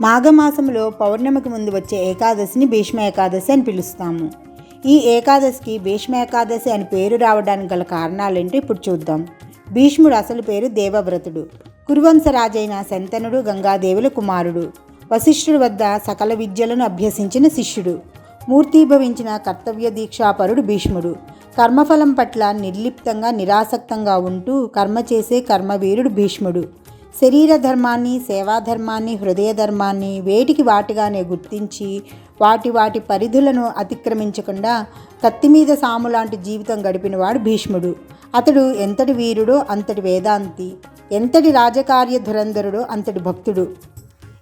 మాఘమాసంలో పౌర్ణమికి ముందు వచ్చే ఏకాదశిని భీష్మ ఏకాదశి అని పిలుస్తాము. ఈ ఏకాదశికి భీష్మ ఏకాదశి అని పేరు రావడానికి గల కారణాలేంటో ఇప్పుడు చూద్దాం. భీష్ముడు అసలు పేరు దేవవ్రతుడు. కురువంశరాజైన శంతనుడు గంగాదేవుల కుమారుడు. వశిష్ఠుడి వద్ద సకల విద్యలను అభ్యసించిన శిష్యుడు. మూర్తీభవించిన కర్తవ్య దీక్షాపరుడు భీష్ముడు. కర్మఫలం పట్ల నిర్లిప్తంగా నిరాసక్తంగా ఉంటూ కర్మ చేసే కర్మవీరుడు భీష్ముడు. శరీర ధర్మాన్ని సేవాధర్మాన్ని హృదయ ధర్మాన్ని వేటికి వాటిగానే గుర్తించి వాటి వాటి పరిధులను అతిక్రమించకుండా కత్తి మీద సాము లాంటి జీవితం గడిపినవాడు భీష్ముడు. అతడు ఎంతటి వీరుడో అంతటి వేదాంతి ఎంతటి రాజకార్య ధురంధరుడో అంతటి భక్తుడు.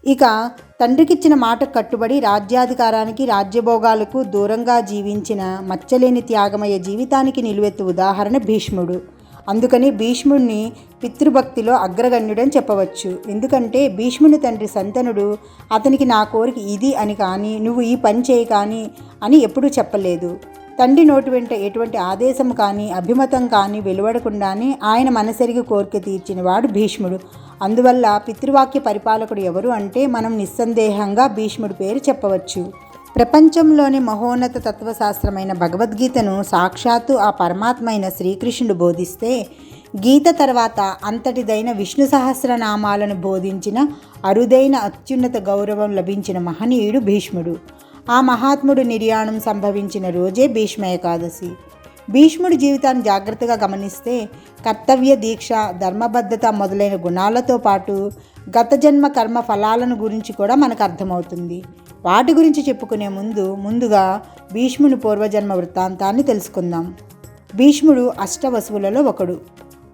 ఇక తండ్రికిచ్చిన మాట కట్టుబడి రాజ్యాధికారానికి రాజ్యభోగాలకు దూరంగా జీవించిన మచ్చలేని త్యాగమయ జీవితానికి నిలువెత్తు ఉదాహరణ భీష్ముడు. అందుకని భీష్ముడిని పితృభక్తిలో అగ్రగణ్యుడని చెప్పవచ్చు. ఎందుకంటే భీష్ముని తండ్రి సంతనుడు అతనికి నా కోరిక ఇది అని కానీ నువ్వు ఈ పని చేయి కానీ అని ఎప్పుడూ చెప్పలేదు. తండ్రి నోటి వెంట ఎటువంటి ఆదేశం కానీ అభిమతం కానీ వెలువడకుండానే ఆయన మనసరిగి కోరిక తీర్చిన వాడు భీష్ముడు. అందువల్ల పితృవాక్య పరిపాలకుడు ఎవరు అంటే మనం నిస్సందేహంగా భీష్ముడి పేరు చెప్పవచ్చు. ప్రపంచంలోని మహోన్నత తత్వశాస్త్రమైన భగవద్గీతను సాక్షాత్తు ఆ పరమాత్మైన శ్రీకృష్ణుడు బోధిస్తే గీత తర్వాత అంతటిదైన విష్ణు సహస్రనామాలను బోధించిన అరుదైన అత్యున్నత గౌరవం లభించిన మహనీయుడు భీష్ముడు. ఆ మహాత్ముడు నిర్యాణం సంభవించిన రోజే భీష్మ ఏకాదశి. భీష్ముడి జీవితాన్ని జాగ్రత్తగా గమనిస్తే కర్తవ్య దీక్ష ధర్మబద్ధత మొదలైన గుణాలతో పాటు గత జన్మ కర్మ ఫలాలను గురించి కూడా మనకు అర్థమవుతుంది. వాటి గురించి చెప్పుకునే ముందు ముందుగా భీష్ముని పూర్వజన్మ వృత్తాంతాన్ని తెలుసుకుందాం. భీష్ముడు అష్టవసువులలో ఒకడు.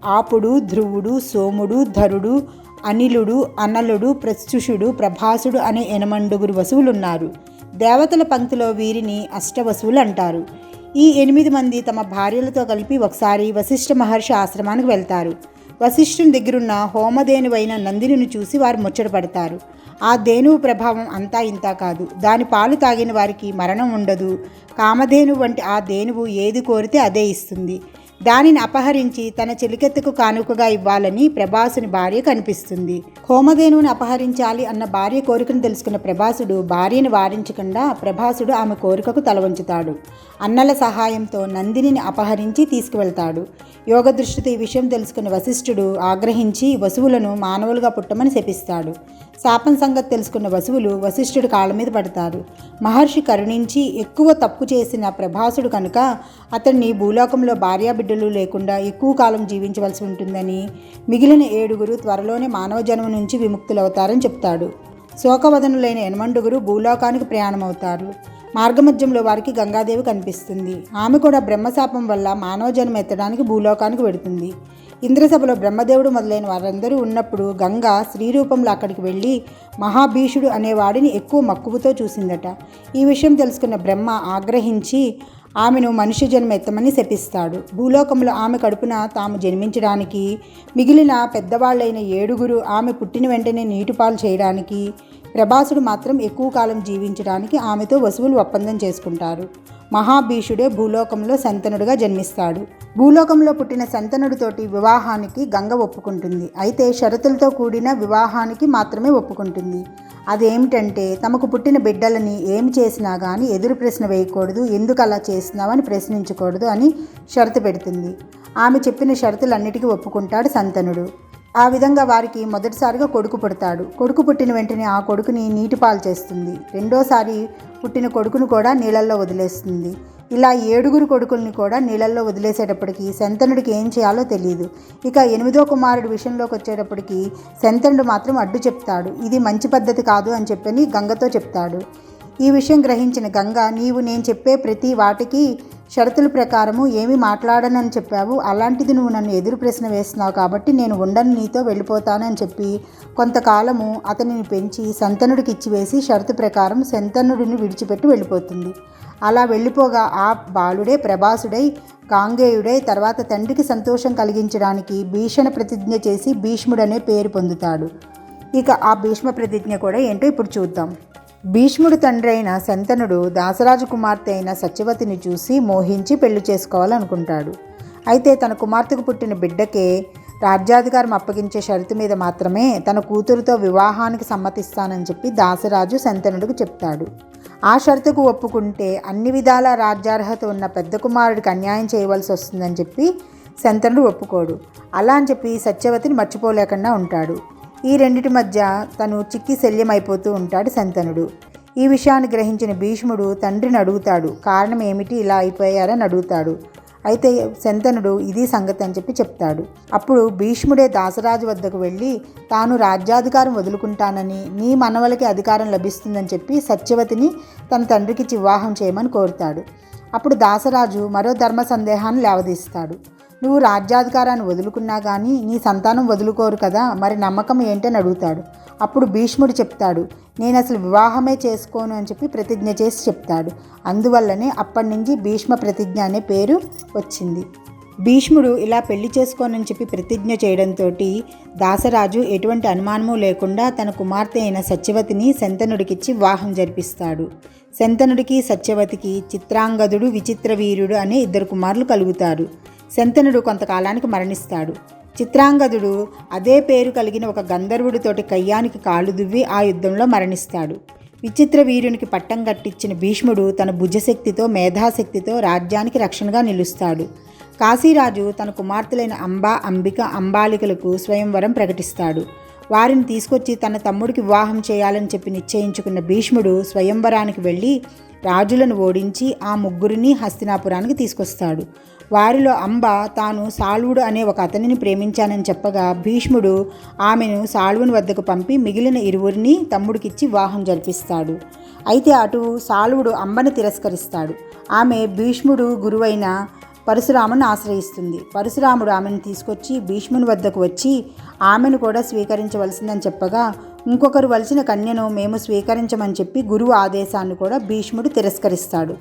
ఆపుడు ధ్రువుడు సోముడు ధరుడు అనిలుడు అనలుడు ప్రత్యుషుడు ప్రభాసుడు అనే ఎనమండుగురు వసువులున్నారు. దేవతల పంక్తిలో వీరిని అష్టవసువులు అంటారు. ఈ ఎనిమిది మంది తమ భార్యలతో కలిపి ఒకసారి వశిష్ఠ మహర్షి ఆశ్రమానికి వెళ్తారు. వశిష్ఠుని దగ్గరున్న హోమధేనువైన నందిని చూసి వారు ముచ్చటపడతారు. ఆ ధేనువు ప్రభావం అంతా ఇంతా కాదు. దాని పాలు తాగిన వారికి మరణం ఉండదు. కామధేను వంటి ఆ ధేనువు ఏది కోరితే అదే ఇస్తుంది. దానిని అపహరించి తన చెలికెత్తుకు కానుకగా ఇవ్వాలని ప్రభాసుని భార్య కనిపిస్తుంది. హోమధేనువుని అపహరించాలి అన్న భార్య కోరికను తెలుసుకున్న ప్రభాసుడు భార్యను వారించకుండా ప్రభాసుడు ఆమె కోరికకు తల వంచుతాడు. అన్నల సహాయంతో నందినిని అపహరించి తీసుకువెళ్తాడు. యోగ దృష్టితో ఈ విషయం తెలుసుకున్న వశిష్ఠుడు ఆగ్రహించి వసువులను మానవులుగా పుట్టమని శపిస్తాడు. శాపం సంగతి తెలుసుకున్న వసువులు వశిష్ఠుడి కాళ్ళ మీద పడతారు. మహర్షి కరుణించి ఎక్కువ తప్పు చేసిన ప్రభాసుడు కనుక అతన్ని భూలోకంలో భార్యాబిడ్డలు లేకుండా ఎక్కువ కాలం జీవించవలసి ఉంటుందని మిగిలిన ఏడుగురు త్వరలోనే మానవ జన్మ నుంచి విముక్తులవుతారని చెప్తాడు. శోకవదనులైన ఎనమండుగురు భూలోకానికి ప్రయాణమవుతారు. మార్గమధ్యంలో వారికి గంగాదేవి కనిపిస్తుంది. ఆమె కూడా బ్రహ్మశాపం వల్ల మానవ జన్మ ఎత్తడానికి భూలోకానికి వెడుతుంది. ఇంద్రసభలో బ్రహ్మదేవుడు మొదలైన వారందరూ ఉన్నప్పుడు గంగ స్త్రీ రూపంలో అక్కడికి వెళ్ళి మహాభీషుడు అనేవాడిని ఎక్కువ మక్కువతో చూసిందట. ఈ విషయం తెలుసుకున్న బ్రహ్మ ఆగ్రహించి ఆమెను మనుష్య జన్మ ఎత్తమని శపిస్తాడు. భూలోకంలో ఆమె కడుపున తాము జన్మించడానికి మిగిలిన పెద్దవాళ్ళైన ఏడుగురు ఆమె పుట్టిన వెంటనే నీటిపాలు చేయడానికి ప్రభాసుడు మాత్రం ఎక్కువ కాలం జీవించడానికి ఆమెతో వసువులు ఒప్పందం చేసుకుంటారు. మహాభీషుడే భూలోకంలో సంతనుడుగా జన్మిస్తాడు. భూలోకంలో పుట్టిన సంతనుడితోటి వివాహానికి గంగ ఒప్పుకుంటుంది. అయితే షరతులతో కూడిన వివాహానికి మాత్రమే ఒప్పుకుంటుంది. అదేమిటంటే తమకు పుట్టిన బిడ్డలని ఏం చేసినా కానీ ఎదురు ప్రశ్న వేయకూడదు ఎందుకు అలా చేస్తున్నావని ప్రశ్నించకూడదు అని షరతు పెడుతుంది. ఆమె చెప్పిన షరతులన్నిటికీ ఒప్పుకుంటాడు సంతనుడు. ఆ విధంగా వారికి మొదటిసారిగా కొడుకు పుడతాడు. కొడుకు పుట్టిన వెంటనే ఆ కొడుకుని నీటి పాలు చేస్తుంది. రెండోసారి పుట్టిన కొడుకును కూడా నీళ్ళల్లో వదిలేస్తుంది. ఇలా ఏడుగురు కొడుకుల్ని కూడా నీళ్ళల్లో వదిలేసేటప్పటికి శంతనుడికి ఏం చేయాలో తెలియదు ఇక ఎనిమిదో కుమారుడి విషయంలోకి వచ్చేటప్పటికి శంతనుడు మాత్రం అడ్డు చెప్తాడు. ఇది మంచి పద్ధతి కాదు అని చెప్పని గంగతో చెప్తాడు. ఈ విషయం గ్రహించిన గంగ నీవు నేను చెప్పే ప్రతి వాటికి షరతుల ప్రకారము ఏమి మాట్లాడనని చెప్పావు. అలాంటిది నువ్వు నన్ను ఎదురు ప్రశ్న వేస్తున్నావు కాబట్టి నేను ఉండను నీతో వెళ్ళిపోతానని చెప్పి కొంతకాలము అతనిని పెంచి సంతనుడికి ఇచ్చివేసి షరతు ప్రకారం సంతనుడిని విడిచిపెట్టి వెళ్ళిపోతుంది. అలా వెళ్ళిపోగా ఆ బాలుడే ప్రభాసుడై గాంగేయుడై తర్వాత తండ్రికి సంతోషం కలిగించడానికి భీషణ ప్రతిజ్ఞ చేసి భీష్ముడనే పేరు పొందుతాడు. ఇక ఆ భీష్మ ప్రతిజ్ఞ కూడా ఏంటో ఇప్పుడు చూద్దాం. భీష్ముడు తండ్రి అయిన శంతనుడు దాసరాజు కుమార్తె అయిన సత్యవతిని చూసి మోహించి పెళ్ళి చేసుకోవాలనుకుంటాడు. అయితే తన కుమార్తెకు పుట్టిన బిడ్డకే రాజ్యాధికారం అప్పగించే షరతు మీద మాత్రమే తన కూతురుతో వివాహానికి సమ్మతిస్తానని చెప్పి దాసరాజు శంతనుడికి చెప్తాడు. ఆ షరతుకు ఒప్పుకుంటే అన్ని విధాల రాజ్యార్హత ఉన్న పెద్ద కుమారుడికి అన్యాయం చేయవలసి వస్తుందని చెప్పి శంతనుడు ఒప్పుకోడు. అలా అని చెప్పి సత్యవతిని మర్చిపోలేకుండా ఉంటాడు. ఈ రెండిటి మధ్య తను చిక్కి శల్యమైపోతూ ఉంటాడు శంతనుడు. ఈ విషయాన్ని గ్రహించిన భీష్ముడు తండ్రిని అడుగుతాడు కారణం ఏమిటి? ఇలా అయిపోయారని అడుగుతాడు. అయితే శంతనుడు ఇది సంగతి అని చెప్పి చెప్తాడు. అప్పుడు భీష్ముడే దాసరాజు వద్దకు వెళ్ళి తాను రాజ్యాధికారం వదులుకుంటానని నీ మనవలకి అధికారం లభిస్తుందని చెప్పి సత్యవతిని తన తండ్రికి వివాహం చేయమని కోరుతాడు. అప్పుడు దాసరాజు మరో ధర్మ సందేహాన్ని లేవదీస్తాడు. నువ్వు రాజ్యాధికారాన్ని వదులుకున్నా కానీ నీ సంతానం వదులుకోరు కదా మరి నమ్మకం ఏంటని అడుగుతాడు. అప్పుడు భీష్ముడు చెప్తాడు నేను అసలు వివాహమే చేసుకోను అని చెప్పి ప్రతిజ్ఞ చేసి చెప్తాడు. అందువల్లనే అప్పటి నుంచి భీష్మ ప్రతిజ్ఞ అనే పేరు వచ్చింది. భీష్ముడు ఇలా పెళ్ళి చేసుకోనని చెప్పి ప్రతిజ్ఞ చేయడంతో దాసరాజు ఎటువంటి అనుమానము లేకుండా తన కుమార్తె అయిన సత్యవతిని శంతనుడికిచ్చి వివాహం జరిపిస్తాడు. శంతనుడికి సత్యవతికి చిత్రాంగదుడు విచిత్ర వీరుడు అనే ఇద్దరు కుమారులు కలుగుతారు. శంతనుడు కొంతకాలానికి మరణిస్తాడు. చిత్రాంగదుడు అదే పేరు కలిగిన ఒక గంధర్వుడితోటి కయ్యానికి కాళ్ళు దువ్వి ఆ యుద్ధంలో మరణిస్తాడు. విచిత్ర వీరునికి పట్టం కట్టించిన భీష్ముడు తన భుజశక్తితో మేధాశక్తితో రాజ్యానికి రక్షణగా నిలుస్తాడు. కాశీరాజు తన కుమార్తెలైన అంబా అంబిక అంబాలికలకు స్వయంవరం ప్రకటిస్తాడు. వారిని తీసుకొచ్చి తన తమ్ముడికి వివాహం చేయాలని చెప్పి నిశ్చయించుకున్న భీష్ముడు స్వయంవరానికి వెళ్ళి రాజులను ఓడించి ఆ ముగ్గురిని హస్తినాపురానికి తీసుకొస్తాడు. వారిలో అంబ తాను సాల్వుడు అనే ఒక అతనిని ప్రేమించానని చెప్పగా భీష్ముడు ఆమెను సాల్వుని వద్దకు పంపి మిగిలిన ఇరువురిని తమ్ముడికిచ్చి వివాహం జరిపిస్తాడు. అయితే అటు సాల్వుడు అంబని తిరస్కరిస్తాడు. ఆమె భీష్ముడు గురువైన పరశురామును ఆశ్రయిస్తుంది. పరశురాముడు ఆమెను తీసుకొచ్చి భీష్ముని వద్దకు వచ్చి ఆమెను కూడా స్వీకరించవలసిందని చెప్పగా ఇంకొకరు వలసిన కన్యను మేము స్వీకరించమని చెప్పి గురువు ఆదేశాన్ని కూడా భీష్ముడు తిరస్కరిస్తాడు.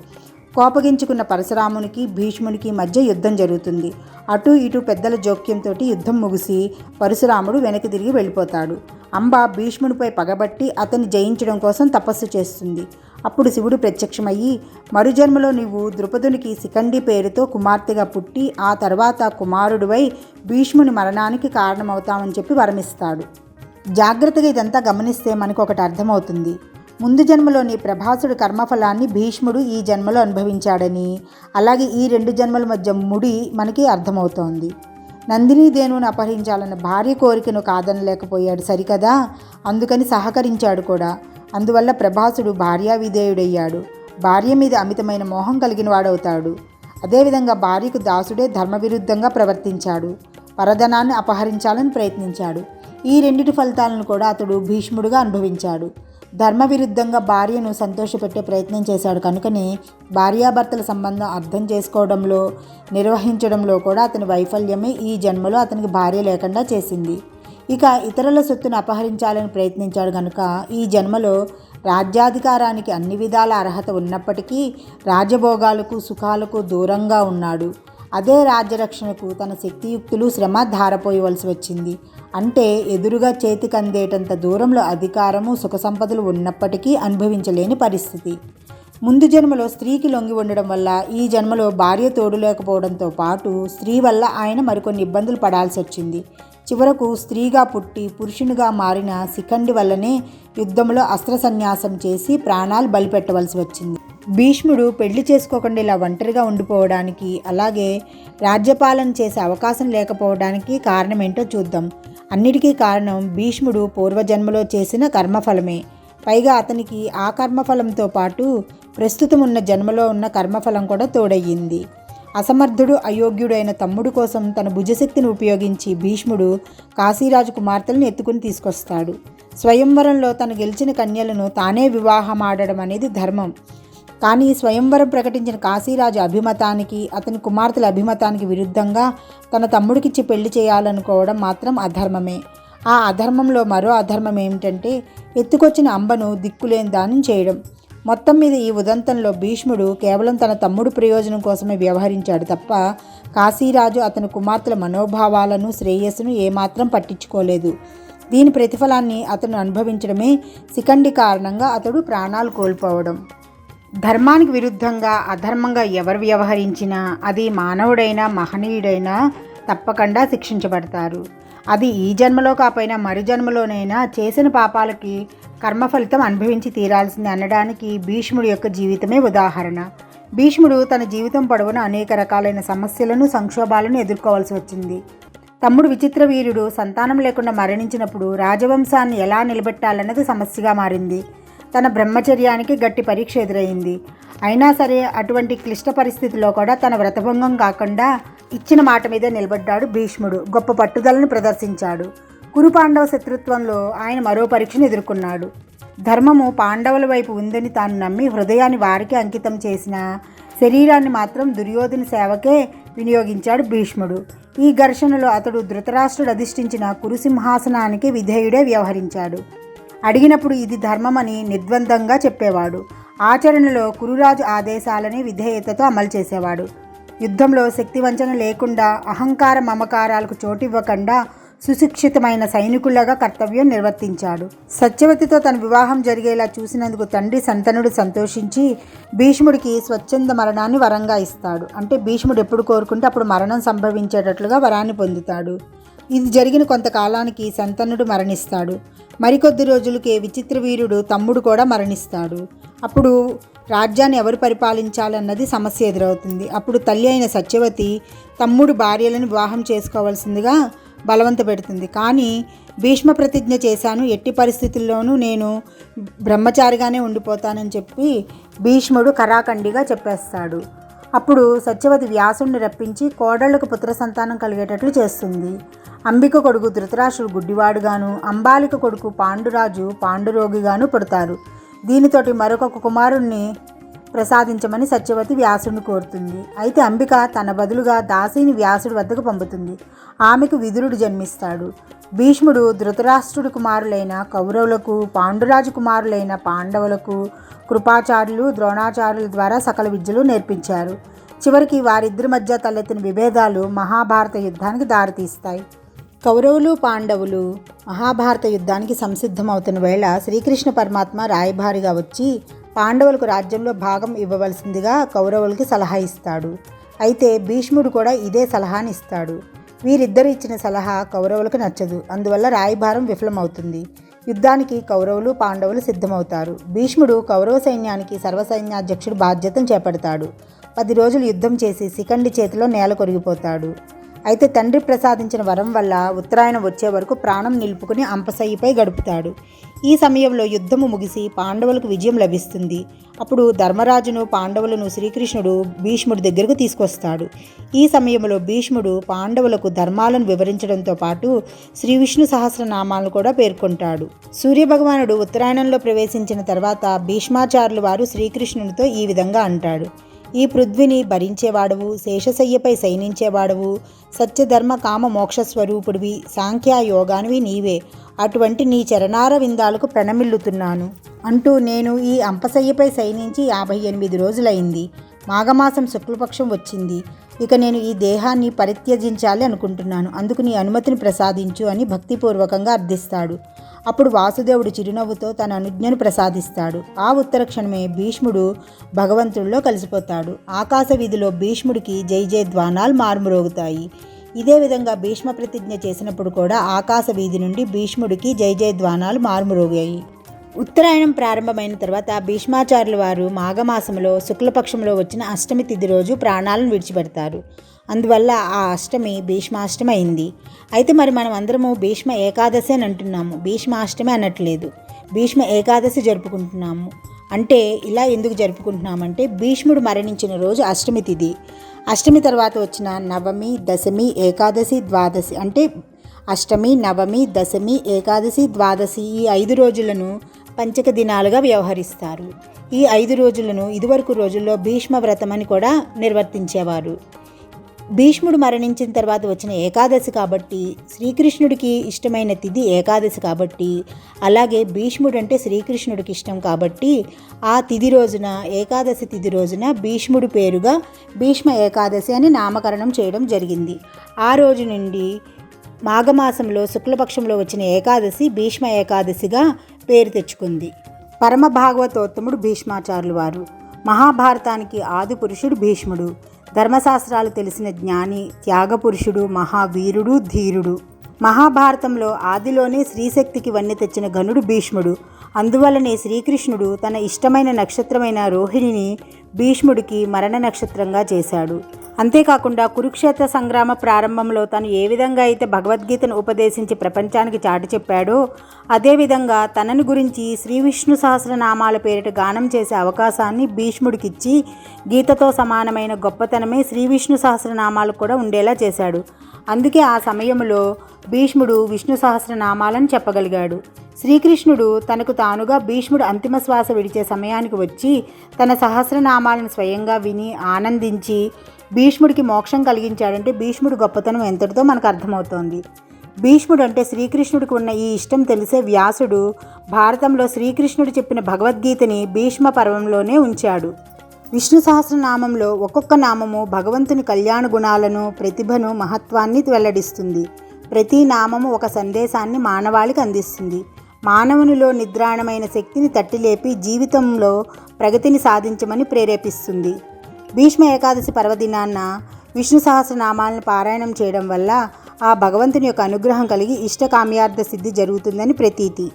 కోపగించుకున్న పరశురామునికి భీష్మునికి మధ్య యుద్ధం జరుగుతుంది. అటు ఇటు పెద్దల జోక్యంతో యుద్ధం ముగిసి పరశురాముడు వెనక్కి తిరిగి వెళ్ళిపోతాడు. అంబ భీష్ముడిపై పగబట్టి అతన్ని జయించడం కోసం తపస్సు చేస్తుంది. అప్పుడు శివుడు ప్రత్యక్షమయ్యి మరుజన్మలో నీవు ద్రుపదునికి శిఖండి పేరుతో కుమార్తెగా పుట్టి ఆ తర్వాత కుమారుడివై భీష్ముని మరణానికి కారణమవుతామని చెప్పి వరమిస్తాడు. జాగ్రత్తగా ఇదంతా గమనిస్తే మనకు ఒకటి అర్థమవుతుంది. ముందు జన్మలోని ప్రభాసుడు కర్మఫలాన్ని భీష్ముడు ఈ జన్మలో అనుభవించాడని అలాగే ఈ రెండు జన్మల మధ్య ముడి మనకి అర్థమవుతోంది. నందిని దేనుని అపహరించాలన్న భార్య కోరికను కాదనలేకపోయాడు సరికదా? అందుకని సహకరించాడు కూడా. అందువల్ల ప్రభాసుడు భార్యా విధేయుడయ్యాడు. భార్య మీద అమితమైన మోహం కలిగిన వాడవుతాడు. అదేవిధంగా భార్యకు దాసుడే ధర్మవిరుద్ధంగా ప్రవర్తించాడు. పరధనాన్ని అపహరించాలని ప్రయత్నించాడు. ఈ రెండిటి ఫలితాలను కూడా అతడు భీష్ముడుగా అనుభవించాడు. ధర్మవిరుద్ధంగా భార్యను సంతోషపెట్టే ప్రయత్నం చేశాడు. కనుకనే భార్యాభర్తల సంబంధం అర్థం చేసుకోవడంలో నిర్వహించడంలో కూడా అతని వైఫల్యమే ఈ జన్మలో అతనికి భార్య లేకుండా చేసింది. ఇక ఇతరుల సొత్తును అపహరించాలని ప్రయత్నించాడు కనుక ఈ జన్మలో రాజ్యాధికారానికి అన్ని విధాల అర్హత ఉన్నప్పటికీ రాజభోగాలకు సుఖాలకు దూరంగా ఉన్నాడు. అదే రాజ్యరక్షణకు తన శక్తియుక్తులు శ్రమ ధారపోయవలసి వచ్చింది. అంటే ఎదురుగా చేతికి అందేటంత దూరంలో అధికారము సుఖ సంపదలు ఉన్నప్పటికీ అనుభవించలేని పరిస్థితి. ముందు జన్మలో స్త్రీకి లొంగి ఉండడం వల్ల ఈ జన్మలో భార్య తోడు లేకపోవడంతో పాటు స్త్రీ వల్ల ఆయన మరికొన్ని ఇబ్బందులు పడాల్సి వచ్చింది. చివరకు స్త్రీగా పుట్టి పురుషునిగా మారిన శిఖండి వల్లనే యుద్ధంలో అస్త్ర సన్యాసం చేసి ప్రాణాలు బలిపెట్టవలసి వచ్చింది. భీష్ముడు పెళ్ళి చేసుకోకుండా ఇలా ఒంటరిగా ఉండిపోవడానికి అలాగే రాజ్యపాలన చేసే అవకాశం లేకపోవడానికి కారణం ఏంటో చూద్దాం. అన్నిటికీ కారణం భీష్ముడు పూర్వజన్మలో చేసిన కర్మఫలమే. పైగా అతనికి ఆ కర్మఫలంతో పాటు ప్రస్తుతం ఉన్న జన్మలో ఉన్న కర్మఫలం కూడా తోడయ్యింది. అసమర్థుడు అయోగ్యుడైన తమ్ముడు కోసం తన భుజశక్తిని ఉపయోగించి భీష్ముడు కాశీరాజు కుమార్తెలను ఎత్తుకుని తీసుకొస్తాడు. స్వయంవరంలో తను గెలిచిన కన్యలను తానే వివాహమాడడం అనేది ధర్మం. కానీ స్వయంవరం ప్రకటించిన కాశీరాజు అభిమతానికి అతని కుమార్తెల అభిమతానికి విరుద్ధంగా తన తమ్ముడికిచ్చి పెళ్ళి చేయాలనుకోవడం మాత్రం అధర్మమే. ఆ అధర్మంలో మరో అధర్మం ఏమిటంటే ఎత్తుకొచ్చిన అంబను దిక్కులేని దానం చేయడం. మొత్తం మీద ఈ ఉదంతంలో భీష్ముడు కేవలం తన తమ్ముడు ప్రయోజనం కోసమే వ్యవహరించాడు తప్ప కాశీరాజు అతని కుమార్తెల మనోభావాలను శ్రేయస్సును ఏమాత్రం పట్టించుకోలేదు. దీని ప్రతిఫలాన్ని అతను అనుభవించడమే శిఖండి కారణంగా అతడు ప్రాణాలు కోల్పోవడం. ధర్మానికి విరుద్ధంగా అధర్మంగా ఎవరు వ్యవహరించినా అది మానవుడైనా మహనీయుడైనా తప్పకుండా శిక్షించబడతారు. అది ఈ జన్మలో కాపోయినా మరు జన్మలోనైనా చేసిన పాపాలకి కర్మఫలితం అనుభవించి తీరాల్సింది అనడానికి భీష్ముడి యొక్క జీవితమే ఉదాహరణ. భీష్ముడు తన జీవితం పొడవున అనేక రకాలైన సమస్యలను సంక్షోభాలను ఎదుర్కోవాల్సి వచ్చింది. తమ్ముడు విచిత్ర వీరుడు సంతానం లేకుండా మరణించినప్పుడు రాజవంశాన్ని ఎలా నిలబెట్టాలన్నది సమస్యగా మారింది. తన బ్రహ్మచర్యానికి గట్టి పరీక్ష ఎదురైంది. అయినా సరే అటువంటి క్లిష్ట పరిస్థితిలో కూడా తన వ్రతభంగం కాకుండా ఇచ్చిన మాట మీద నిలబడ్డాడు భీష్ముడు. గొప్ప పట్టుదలను ప్రదర్శించాడు. కురు పాండవ శత్రుత్వంలో ఆయన మరో పరీక్షను ఎదుర్కొన్నాడు. ధర్మము పాండవుల వైపు ఉందని తాను నమ్మి హృదయాన్ని వారికి అంకితం చేసిన శరీరాన్ని మాత్రం దుర్యోధన సేవకే వినియోగించాడు భీష్ముడు. ఈ ఘర్షణలో అతడు ధృతరాష్ట్రుడు అధిష్ఠించిన కురుసింహాసనానికి విధేయుడే వ్యవహరించాడు. అడిగినప్పుడు ఇది ధర్మమని నిర్ద్వందంగా చెప్పేవాడు. ఆచరణలో కురురాజు ఆదేశాలని విధేయతతో అమలు చేసేవాడు. యుద్ధంలో శక్తివంచన లేకుండా అహంకార మమకారాలకు చోటివ్వకుండా సుశిక్షితమైన సైనికులగా కర్తవ్యం నిర్వర్తించాడు. సత్యవతితో తన వివాహం జరిగేలా చూసినందుకు తండ్రి సంతనుడు సంతోషించి భీష్ముడికి స్వచ్ఛంద మరణాన్ని వరంగా ఇస్తాడు. అంటే భీష్ముడు ఎప్పుడు కోరుకుంటే అప్పుడు మరణం సంభవించేటట్లుగా వరాన్ని పొందుతాడు. ఇది జరిగిన కొంతకాలానికి సంతనుడు మరణిస్తాడు. మరికొద్ది రోజులకే విచిత్ర వీరుడు తమ్ముడు కూడా మరణిస్తాడు. అప్పుడు రాజ్యాన్ని ఎవరు పరిపాలించాలన్నది సమస్య ఎదురవుతుంది. అప్పుడు తల్లి అయిన సత్యవతి తమ్ముడు భార్యలను వివాహం చేసుకోవాల్సిందిగా బలవంత పెడుతుంది. కానీ భీష్మ ప్రతిజ్ఞ చేశాను. ఎట్టి పరిస్థితుల్లోనూ నేను బ్రహ్మచారిగానే ఉండిపోతానని చెప్పి భీష్ముడు కరాఖండిగా చెప్పేస్తాడు. అప్పుడు సత్యవతి వ్యాసుడిని రప్పించి కోడళ్ళకు పుత్ర సంతానం కలిగేటట్లు చేస్తుంది. అంబిక కొడుకు ధృతరాష్ట్రుడు గుడ్డివాడుగాను అంబాలిక కొడుకు పాండురాజు పాండురోగిగాను పుడతారు. దీనితోటి మరొక కుమారుణ్ణి ప్రసాదించమని సత్యవతి వ్యాసుడిని కోరుతుంది. అయితే అంబిక తన బదులుగా దాసిని వ్యాసుడి వద్దకు పంపుతుంది. ఆమెకు విదురుడు జన్మిస్తాడు. భీష్ముడు ధృతరాష్ట్రుడి కుమారులైన కౌరవులకు పాండురాజు కుమారులైన పాండవులకు కృపాచార్యులు ద్రోణాచార్యుల ద్వారా సకల విద్యలు నేర్పించారు. చివరికి వారిద్దరి మధ్య తలెత్తిన విభేదాలు మహాభారత యుద్ధానికి దారితీస్తాయి. కౌరవులు పాండవులు మహాభారత యుద్ధానికి సంసిద్ధమవుతున్న వేళ శ్రీకృష్ణ పరమాత్మ రాయభారిగా వచ్చి పాండవులకు రాజ్యంలో భాగం ఇవ్వవలసిందిగా కౌరవులకి సలహా ఇస్తాడు. అయితే భీష్ముడు కూడా ఇదే సలహాని ఇస్తాడు. వీరిద్దరు ఇచ్చిన సలహా కౌరవులకు నచ్చదు. అందువల్ల రాయభారం విఫలమవుతుంది. యుద్ధానికి కౌరవులు పాండవులు సిద్ధమవుతారు. భీష్ముడు కౌరవ సైన్యానికి సర్వసైన్యాధ్యక్షుడు బాధ్యతను చేపడతాడు. పది రోజులు యుద్ధం చేసి శిఖండి చేతిలో నేల కొరిగిపోతాడు. అయితే తండ్రి ప్రసాదించిన వరం వల్ల ఉత్తరాయణం వచ్చే వరకు ప్రాణం నిలుపుకుని అంపసయ్యపై గడుపుతాడు. ఈ సమయంలో యుద్ధము ముగిసి పాండవులకు విజయం లభిస్తుంది. అప్పుడు ధర్మరాజును పాండవులను శ్రీకృష్ణుడు భీష్ముడి దగ్గరకు తీసుకొస్తాడు. ఈ సమయంలో భీష్ముడు పాండవులకు ధర్మాలను వివరించడంతో పాటు శ్రీ విష్ణు సహస్రనామాలను కూడా పేర్కొంటాడు. సూర్యభగవానుడు ఉత్తరాయణంలో ప్రవేశించిన తర్వాత భీష్మాచార్యులు వారు శ్రీకృష్ణునితో ఈ విధంగా అంటాడు. ఈ పృథ్విని భరించేవాడవు శేషశయ్యపై శయనించేవాడవు. సత్యధర్మ కామ మోక్ష స్వరూపుడివి సాంఖ్య యోగానివి నీవే. అటువంటి నీ చరణార విందాలకు ప్రణమిల్లుతున్నాను. అంటూ నేను ఈ అంపశయ్యపై శయనించి యాభై ఎనిమిది రోజులైంది. మాఘమాసం శుక్లపక్షం వచ్చింది. ఇక నేను ఈ దేహాన్ని పరిత్యజించాలి అనుకుంటున్నాను. అందుకు నీ అనుమతిని ప్రసాదించు అని భక్తిపూర్వకంగా అర్థిస్తాడు. అప్పుడు వాసుదేవుడు చిరునవ్వుతో తన అనుజ్ఞను ప్రసాదిస్తాడు. ఆ ఉత్తర క్షణమే భీష్ముడు భగవంతుడిలో కలిసిపోతాడు. ఆకాశ వీధిలో భీష్ముడికి జై జయ ద్వానాలు మారుమరోగుతాయి. ఇదే విధంగా భీష్మ ప్రతిజ్ఞ చేసినప్పుడు కూడా ఆకాశ వీధి నుండి భీష్ముడికి జై జయ ద్వానాలు మారుమరోగాయి. ఉత్తరాయణం ప్రారంభమైన తర్వాత భీష్మాచార్యుల వారు మాఘమాసంలో శుక్లపక్షంలో వచ్చిన అష్టమి తిథి రోజు ప్రాణాలను విడిచిపెడతారు. అందువల్ల ఆ అష్టమి భీష్మాష్టమి అయింది. అయితే మరి మనం అందరము భీష్మ ఏకాదశి అని అంటున్నాము. భీష్మాష్టమి అనట్లేదు. భీష్మ ఏకాదశి జరుపుకుంటున్నాము. అంటే ఇలా ఎందుకు జరుపుకుంటున్నామంటే భీష్ముడు మరణించిన రోజు అష్టమి తిథి అష్టమి తర్వాత వచ్చిన నవమి దశమి ఏకాదశి ద్వాదశి అంటే అష్టమి నవమి దశమి ఏకాదశి ద్వాదశి ఈ ఐదు రోజులను పంచక దినాలుగా వ్యవహరిస్తారు. ఈ ఐదు రోజులను ఇదివరకు రోజుల్లో భీష్మ వ్రతం అని కూడా నిర్వర్తించేవారు. భీష్ముడు మరణించిన తర్వాత వచ్చిన ఏకాదశి కాబట్టి శ్రీకృష్ణుడికి ఇష్టమైన తిథి ఏకాదశి కాబట్టి అలాగే భీష్ముడు అంటే శ్రీకృష్ణుడికి ఇష్టం కాబట్టి ఆ తిథి రోజున ఏకాదశి తిథి రోజున భీష్ముడు పేరుగా భీష్మ ఏకాదశి అని నామకరణం చేయడం జరిగింది. ఆ రోజు నుండి మాఘమాసంలో శుక్లపక్షంలో వచ్చిన ఏకాదశి భీష్మ ఏకాదశిగా పేరు తెచ్చుకుంది. పరమ భాగవతోత్తముడు భీష్మాచార్యులు వారు. మహాభారతానికి ఆది పురుషుడు భీష్ముడు. ధర్మశాస్త్రాలు తెలిసిన జ్ఞాని త్యాగపురుషుడు మహావీరుడు ధీరుడు. మహాభారతంలో ఆదిలోనే స్త్రీశక్తికి వన్నె తెచ్చిన గనుడు భీష్ముడు. అందువల్లనే శ్రీకృష్ణుడు తన ఇష్టమైన నక్షత్రమైన రోహిణిని భీష్ముడికి మరణ నక్షత్రంగా చేశాడు. అంతేకాకుండా కురుక్షేత్ర సంగ్రామ ప్రారంభంలో తను ఏ విధంగా అయితే భగవద్గీతను ఉపదేశించి ప్రపంచానికి చాటి చెప్పాడో అదేవిధంగా తనను గురించి శ్రీ విష్ణు సహస్రనామాల పేరిట గానం చేసే అవకాశాన్ని భీష్ముడికిచ్చి గీతతో సమానమైన గొప్పతనమే శ్రీ విష్ణు సహస్రనామాలు కూడా ఉండేలా చేశాడు. అందుకే ఆ సమయంలో భీష్ముడు విష్ణు సహస్రనామాలను చెప్పగలిగాడు. శ్రీకృష్ణుడు తనకు తానుగా భీష్ముడు అంతిమ శ్వాస విడిచే సమయానికి వచ్చి తన సహస్రనామాలను స్వయంగా విని ఆనందించి భీష్ముడికి మోక్షం కలిగించాడంటే భీష్ముడు గొప్పతనం ఎంతటితో మనకు అర్థమవుతోంది. భీష్ముడు అంటే శ్రీకృష్ణుడికి ఉన్న ఈ ఇష్టం తెలిసే వ్యాసుడు భారతంలో శ్రీకృష్ణుడు చెప్పిన భగవద్గీతని భీష్మ పర్వంలోనే ఉంచాడు. విష్ణు సహస్రనామంలో ఒక్కొక్క నామము భగవంతుని కళ్యాణ గుణాలను ప్రతిభను మహత్వాన్ని వెల్లడిస్తుంది. ప్రతి నామము ఒక సందేశాన్ని మానవాళికి అందిస్తుంది. మానవునిలో నిద్రాణమైన శక్తిని తట్టిలేపి జీవితంలో ప్రగతిని సాధించమని ప్రేరేపిస్తుంది. భీష్మ ఏకాదశి పర్వదినాన్న విష్ణు సహస్రనామాలను పారాయణం చేయడం వల్ల ఆ భగవంతుని యొక్క అనుగ్రహం కలిగి ఇష్టకామ్యార్థ సిద్ధి జరుగుతుందని ప్రతీతి.